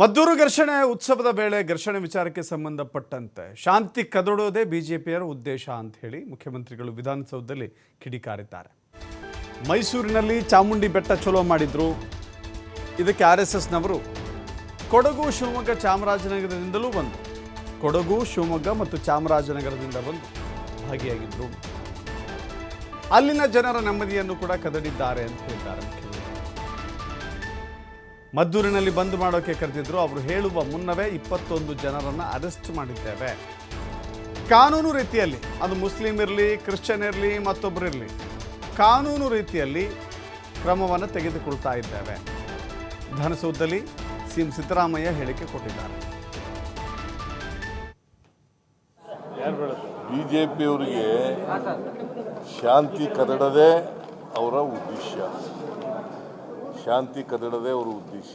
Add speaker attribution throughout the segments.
Speaker 1: ಮದ್ದೂರು ಘರ್ಷಣೆ ಉತ್ಸವದ ವೇಳೆ ಘರ್ಷಣೆ ವಿಚಾರಕ್ಕೆ ಸಂಬಂಧಪಟ್ಟಂತೆ ಶಾಂತಿ ಕದಡೋದೇ ಬಿಜೆಪಿಯರ ಉದ್ದೇಶ ಅಂತ ಹೇಳಿ ಮುಖ್ಯಮಂತ್ರಿಗಳು ವಿಧಾನಸೌಧದಲ್ಲಿ ಕಿಡಿಕಾರಿದ್ದಾರೆ. ಮೈಸೂರಿನಲ್ಲಿ ಚಾಮುಂಡಿ ಬೆಟ್ಟ ಚಲೋ ಮಾಡಿದ್ರು. ಇದಕ್ಕೆ ಆರ್ ಎಸ್ ಎಸ್ನವರು ಕೊಡಗು, ಶಿವಮೊಗ್ಗ, ಚಾಮರಾಜನಗರದಿಂದಲೂ ಬಂದು ಕೊಡಗು, ಶಿವಮೊಗ್ಗ ಮತ್ತು ಚಾಮರಾಜನಗರದಿಂದ ಬಂದು ಭಾಗಿಯಾಗಿದ್ರು. ಅಲ್ಲಿನ ಜನರ ನೆಮ್ಮದಿಯನ್ನು ಕೂಡ ಕದಡಿದ್ದಾರೆ ಅಂತ ಹೇಳಿದ್ದಾರೆ ಮದ್ದೂರಿನಲ್ಲಿ ಬಂದ್ ಮಾಡೋಕೆ ಕರೆದಿದ್ರು. ಅವರು ಹೇಳುವ ಮುನ್ನವೇ ಇಪ್ಪತ್ತೊಂದು ಜನರನ್ನ ಅರೆಸ್ಟ್ ಮಾಡಿದ್ದೇವೆ. ಕಾನೂನು ರೀತಿಯಲ್ಲಿ, ಅದು ಮುಸ್ಲಿಂ ಇರಲಿ, ಕ್ರಿಶ್ಚಿಯನ್ ಇರಲಿ ಮತ್ತೊಬ್ಬರು ಇರಲಿ, ಕಾನೂನು ರೀತಿಯಲ್ಲಿ ಕ್ರಮವನ್ನು ತೆಗೆದುಕೊಳ್ತಾ ಇದ್ದೇವೆ. ವಿಧಾನಸೌಧದಲ್ಲಿ ಸಿಎಂ ಸಿದ್ದರಾಮಯ್ಯ ಹೇಳಿಕೆ ಕೊಟ್ಟಿದ್ದಾರೆ.
Speaker 2: ಬಿಜೆಪಿಯವರಿಗೆ ಶಾಂತಿ ಕದಡದೇ ಅವರ ಉದ್ದೇಶ. ಶಾಂತಿ ಕದಡದೇ ಅವರ ಉದ್ದೇಶ.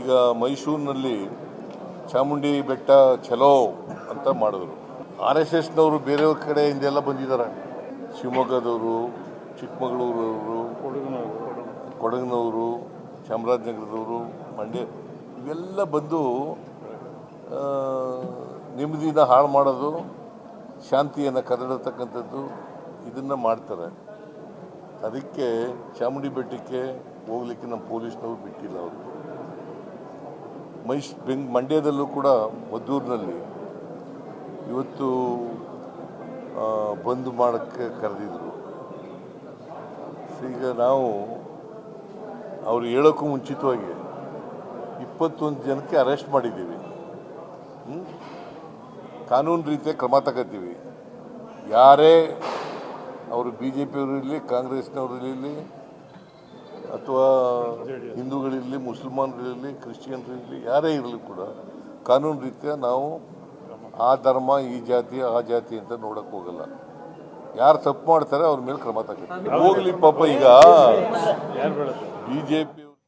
Speaker 2: ಈಗ ಮೈಸೂರಿನಲ್ಲಿ ಚಾಮುಂಡಿ ಬೆಟ್ಟ ಚಲೋ ಅಂತ ಮಾಡಿದ್ರು. ಆರ್ ಎಸ್ ಎಸ್ನವರು ಬೇರೆಯವ್ರ ಕಡೆಯಿಂದೆಲ್ಲ ಬಂದಿದ್ದಾರೆ. ಶಿವಮೊಗ್ಗದವರು, ಚಿಕ್ಕಮಗಳೂರವರು, ಕೊಡಗಿನವರು, ಚಾಮರಾಜನಗರದವರು, ಮಂಡ್ಯ ಇವೆಲ್ಲ ಬಂದು ನೆಮ್ಮದಿನ ಹಾಳು ಮಾಡೋದು, ಶಾಂತಿಯನ್ನು ಕದಡತಕ್ಕಂಥದ್ದು ಇದನ್ನು ಮಾಡ್ತಾರೆ. ಅದಕ್ಕೆ ಚಾಮುಂಡಿ ಬೆಟ್ಟಕ್ಕೆ ಹೋಗ್ಲಿಕ್ಕೆ ನಮ್ಮ ಪೊಲೀಸ್ನವ್ರು ಬಿಟ್ಟಿಲ್ಲ ಅವರು. ಮೈಸ್, ಬೆಂಗ್, ಮಂಡ್ಯದಲ್ಲೂ ಕೂಡ ಮದ್ದೂರಿನಲ್ಲಿ ಇವತ್ತು ಬಂದ್ ಮಾಡೋಕ್ಕೆ ಕರೆದಿದ್ರು. ಈಗ ನಾವು ಅವ್ರು ಹೇಳೋಕ್ಕೂ ಮುಂಚಿತವಾಗಿ ಇಪ್ಪತ್ತೊಂದು ಜನಕ್ಕೆ ಅರೆಸ್ಟ್ ಮಾಡಿದ್ದೀವಿ? ಕಾನೂನು ರೀತಿಯ ಕ್ರಮ ತಗೋತೀವಿ. ಯಾರೇ ಅವರು ಬಿ ಜೆ ಪಿಯವರು ಇರಲಿ, ಕಾಂಗ್ರೆಸ್ನವರು ಇರಲಿ ಅಥವಾ ಹಿಂದೂಗಳಿರಲಿ ಮುಸಲ್ಮಾನರಿರಲಿ ಕ್ರಿಶ್ಚಿಯನ್ರಿರಲಿ ಯಾರೇ ಇರಲಿ ಕೂಡ ಕಾನೂನು ರೀತಿಯ ನಾವು ಆ ಧರ್ಮ ಈ ಜಾತಿ ಆ ಜಾತಿ ಅಂತ ನೋಡಕ್ ಹೋಗಲ್ಲ. ಯಾರು ತಪ್ಪು ಮಾಡ್ತಾರೆ ಅವ್ರ ಮೇಲೆ ಕ್ರಮ ತಗೋತೀವಿ ಹೋಗ್ಲಿ ಪಾಪ ಈಗ. ಬಿಜೆಪಿ